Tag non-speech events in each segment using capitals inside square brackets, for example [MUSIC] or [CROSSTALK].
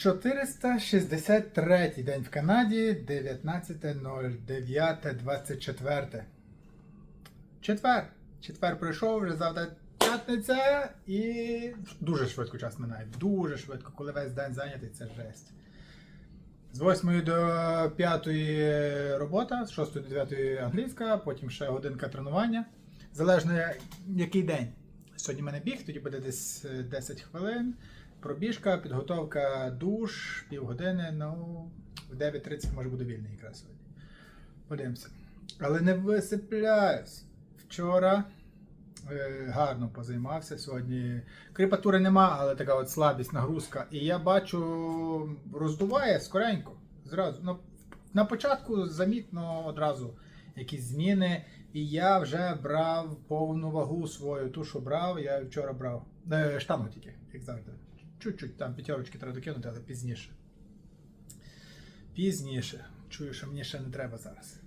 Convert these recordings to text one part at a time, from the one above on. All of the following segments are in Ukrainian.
463 день в Канаді, 19.09.24. Четвер. Четвер пройшов, вже завтра п'ятниця і дуже швидко час минає. Дуже швидко, коли весь день зайнятий, це жесть. З 8 до 5 робота, з 6 до 9 англійська, потім ще годинка тренування. Залежно який день. Сьогодні в мене біг, тоді буде десь е, 10 хвилин. Пробіжка, підготовка, душ, півгодини. Ну, в 9.30 може буде вільний якраз сьогодні. Подивимося. Але не висипляюсь. Вчора е, гарно позаймався. Сьогодні кріпатури нема, але така от слабість, нагрузка. І я бачу, роздуває скоренько. Зразу. Ну, на початку замітно одразу якісь зміни. І я вже брав повну вагу свою. Ту, що брав, я вчора брав. Е, штангу тільки, як завжди. Чуть-чуть там п'ятерочки треба докинути, але пізніше. Пізніше. Чую, що мені ще не треба зараз.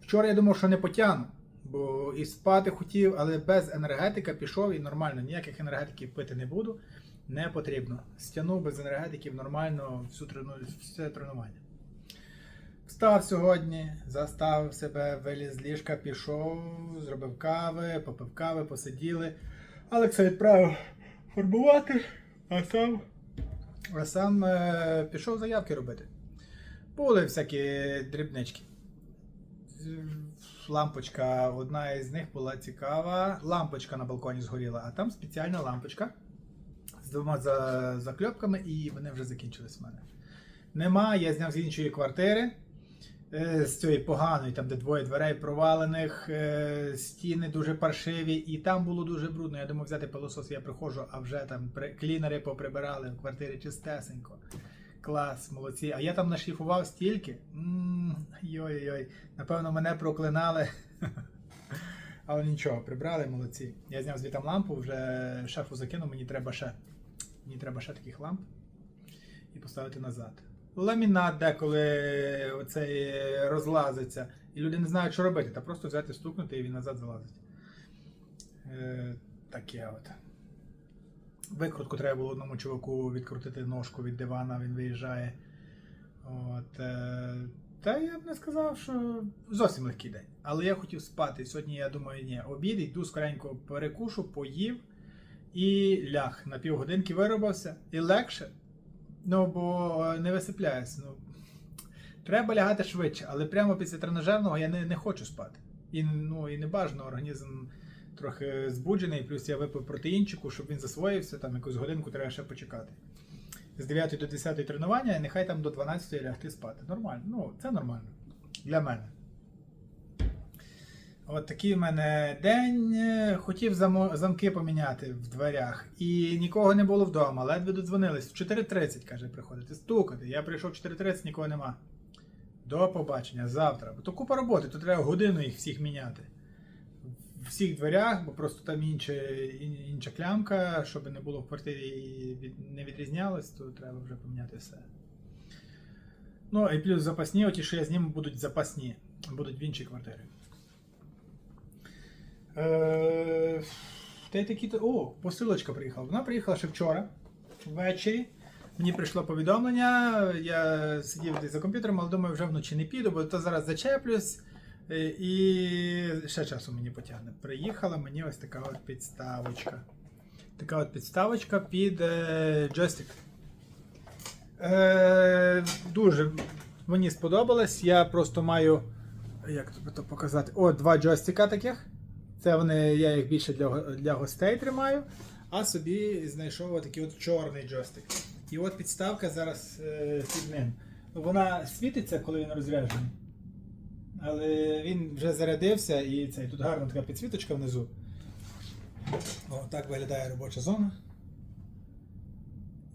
Вчора я думав, що не потягну, бо і спати хотів, але без енергетика пішов і нормально. Ніяких енергетиків пити не буду. Не потрібно. Стягнув без енергетиків нормально всю трену... все тренування. Встав сьогодні, заставив себе, виліз з ліжка, пішов, зробив кави, попив кави, посиділи. Алекса відправив фарбувати, а сам, а сам е, пішов заявки робити. Були всякі дрібнички. Лампочка, одна із них була цікава. Лампочка на балконі згоріла, а там спеціальна лампочка з двома за- закльопками, і вони вже закінчились в мене. Нема, я зняв з іншої квартири. Е, З цієї поганої, там, де двоє дверей провалених, е, стіни дуже паршиві, і там було дуже брудно. Я думав взяти пилосос, я приходжу, а вже там клінери поприбирали в квартирі чистесенько. Клас, молодці. А я там нашліфував стільки. Йой-йой. Напевно, мене проклинали. [LAUGHS] Але нічого, прибрали, молодці. Я зняв звітам лампу, вже шефу закинув, мені треба ще. Мені треба ще таких ламп і поставити назад. Ламінат деколи оцей розлазиться, і люди не знають, що робити, та просто взяти, стукнути і він назад залазить. Е, таке от. Викрутку треба було одному чуваку відкрутити ножку від дивана, він виїжджає. От, е, та я б не сказав, що зовсім легкий день. Але я хотів спати. Сьогодні я думаю, ні, обід, йду скоренько перекушу, поїв і ляг. На півгодинки виробився. І легше. Ну, бо е, не висипляюсь. Ну, треба лягати швидше, але прямо після тренажерного я не, не хочу спати. І, ну, і не бажано, організм трохи збуджений, плюс я випив протеїнчику, щоб він засвоївся, там якусь годинку треба ще почекати. З 9 до 10 тренування, і нехай там до 12 лягти спати. Нормально. Ну, це нормально. Для мене. От такий в мене день. Е, Хотів замки поміняти в дверях. І нікого не було вдома. Ледве додзвонились. В 4.30, каже, приходити. Стукати. Я прийшов в 4.30, нікого нема. До побачення завтра. Бо то купа роботи, то треба годину їх всіх міняти. В всіх дверях, бо просто там інша, інша клямка, щоб не було в квартирі і не відрізнялось, то треба вже поміняти все. Ну і плюс запасні, оті, що я зніму, будуть запасні, будуть в іншій квартирі. Е, Та й такі. О, посилочка приїхала. Вона приїхала ще вчора ввечері. Мені прийшло повідомлення. Я сидів десь за комп'ютером, але думаю, вже вночі не піду, бо то зараз зачеплюсь. е, І ще часу мені потягне. Приїхала мені ось така от підставочка. Така от підставочка під е, джойстик. Е, дуже мені сподобалось. Я просто маю. Як тобі то показати? О, два джойстика таких. Це вони, я їх більше для, для гостей тримаю. А собі знайшов отакий от чорний джойстик. І от підставка зараз е, під ним. Вона світиться, коли він розряджений. Але він вже зарядився і цей, тут гарна така підсвіточка внизу. О, так виглядає робоча зона.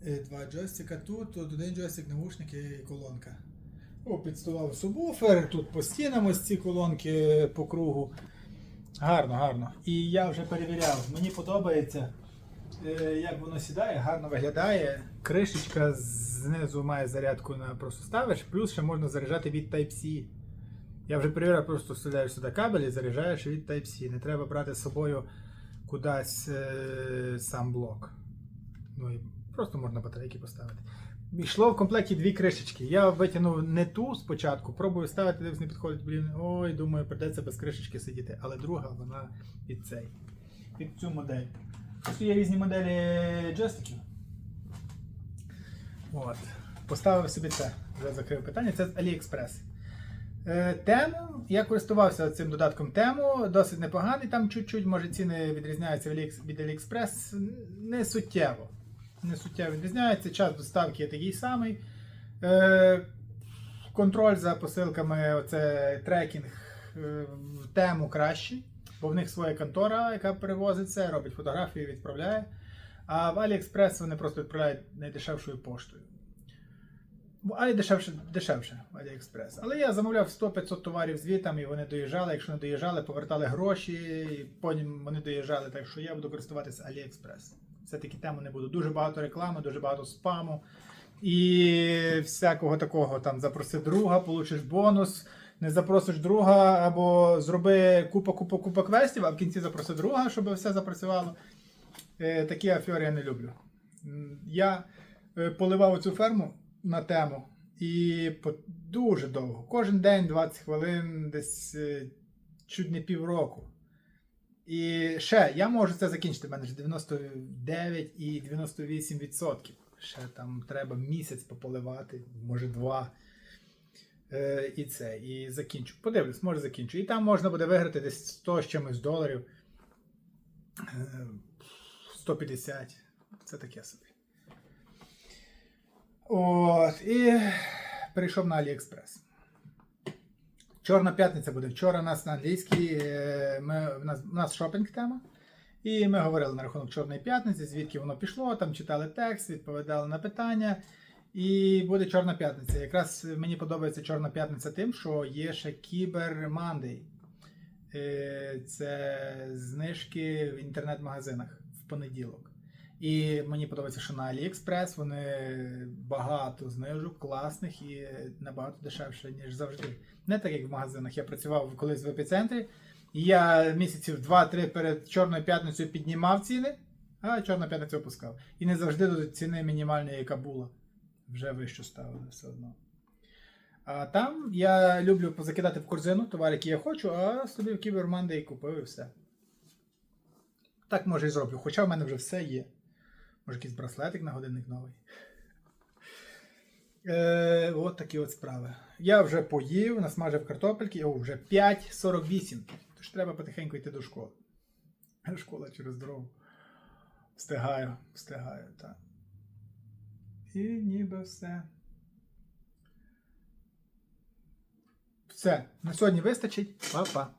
Е, Два джойстика тут, тут один джойстик, навушники і колонка. О, підставав субвуфер, тут по стінам ось ці колонки по кругу. Гарно, гарно. І я вже перевіряв. Мені подобається, е, як воно сідає, гарно виглядає. Кришечка знизу має зарядку на просто ставиш, плюс ще можна заряджати від Type-C. Я вже перевіряв, просто вставляєш сюди кабель і заряджаєш від Type-C. Не треба брати з собою кудись е, сам блок. Ну і просто можна батарейки поставити. Йшло в комплекті дві кришечки. Я витягнув не ту спочатку, пробую ставити, дивись, не підходить, блін. Ой, думаю, придеться без кришечки сидіти. Але друга, вона під цей. Під цю модель. Просто є різні моделі джойстиків. От. Поставив собі це. Вже закрив питання. Це з AliExpress. Е, Тему, я користувався цим додатком тему, досить непоганий. Там чуть-чуть, може, ціни відрізняються від AliExpress не суттєво. Не суттєво відрізняється. Час доставки такий самий. Е, Контроль за посилками, оце трекінг е, в тему кращий, бо в них своя контора, яка перевозить це, робить фотографії, відправляє. А в AliExpress вони просто відправляють найдешевшою поштою. Алі дешевше, дешевше AliExpress. Але я замовляв 100-500 товарів звітам, і вони доїжджали. Якщо не доїжджали, повертали гроші, і потім вони доїжджали. Так що я буду користуватися AliExpress. Все-таки тему не буду. Дуже багато реклами, дуже багато спаму. І всякого такого там запроси друга, получиш бонус. Не запросиш друга, або зроби купа, купа, купа квестів, а в кінці запроси друга, щоб все запрацювало. Е, такі афери я не люблю. Я е, поливав цю ферму на тему і дуже довго. Кожен день 20 хвилин, десь е, чуть не півроку. І ще я можу це закінчити. У мене ж 99 і 98%. Ще там треба місяць пополивати, може два. Е, і це, і закінчу. Подивлюсь, може закінчу. І там можна буде виграти десь 100 з чимось доларів. Е, 150. Це таке собі. От, і перейшов на AliExpress. Чорна п'ятниця буде. Вчора у нас на англійській е, ми, у нас, у нас шопінг тема. І ми говорили на рахунок Чорної п'ятниці, звідки воно пішло, там читали текст, відповідали на питання. І буде Чорна п'ятниця. Якраз мені подобається Чорна п'ятниця тим, що є ще Кібер Мандей. Е, Це знижки в інтернет-магазинах в понеділок. І мені подобається, що на AliExpress вони багато знижок, класних і набагато дешевше, ніж завжди. Не так, як в магазинах. Я працював колись в епіцентрі, і я місяців 2-3 перед Чорною п'ятницею піднімав ціни, а Чорна п'ятниця опускав. І не завжди до ціни мінімальної, яка була. Вже вищу ставили все одно. А там я люблю позакидати в корзину товар, який я хочу, а собі в Кіберманди і купив і все. Так може і зроблю. Хоча в мене вже все є. Може, якийсь браслетик на годинник новий. Е, от такі от справи. Я вже поїв, насмажив картопельки, о, вже 5.48. Тож треба потихеньку йти до школи. Школа через дорогу. Встигаю, встигаю, так. І ніби все. Все. На сьогодні вистачить. Па-па.